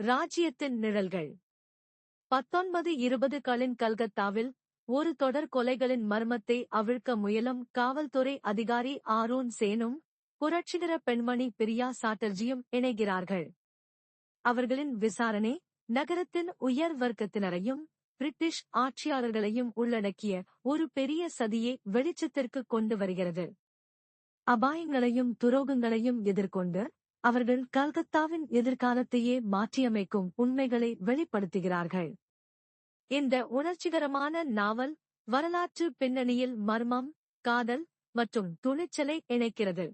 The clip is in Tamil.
ராஜ்யத்தின் நிழல்கள். பத்தொன்பது இருபது களின் கல்கத்தாவில் ஒரு தொடர் கொலைகளின் மர்மத்தை அவிழ்க்க முயலும் காவல்துறை அதிகாரி ஆரோன் சேனும் புரட்சிகர பெண்மணி பிரியா சாட்டர்ஜியும் இணைகிறார்கள். அவர்களின் விசாரணை நகரத்தின் உயர் வர்க்கத்தினரையும் பிரிட்டிஷ் ஆட்சியாளர்களையும் உள்ளடக்கிய ஒரு பெரிய சதியை வெளிச்சத்திற்கு கொண்டு வருகிறது. அபாயங்களையும் துரோகங்களையும் எதிர்கொண்டு அவர்கள் கல்கத்தாவின் எதிர்காலத்தையே மாற்றியமைக்கும் உண்மைகளை வெளிப்படுத்துகிறார்கள். இந்த உணர்ச்சிகரமான நாவல் வரலாற்று பின்னணியில் மர்மம் காதல் மற்றும் துணிச்சலை இணைக்கிறது.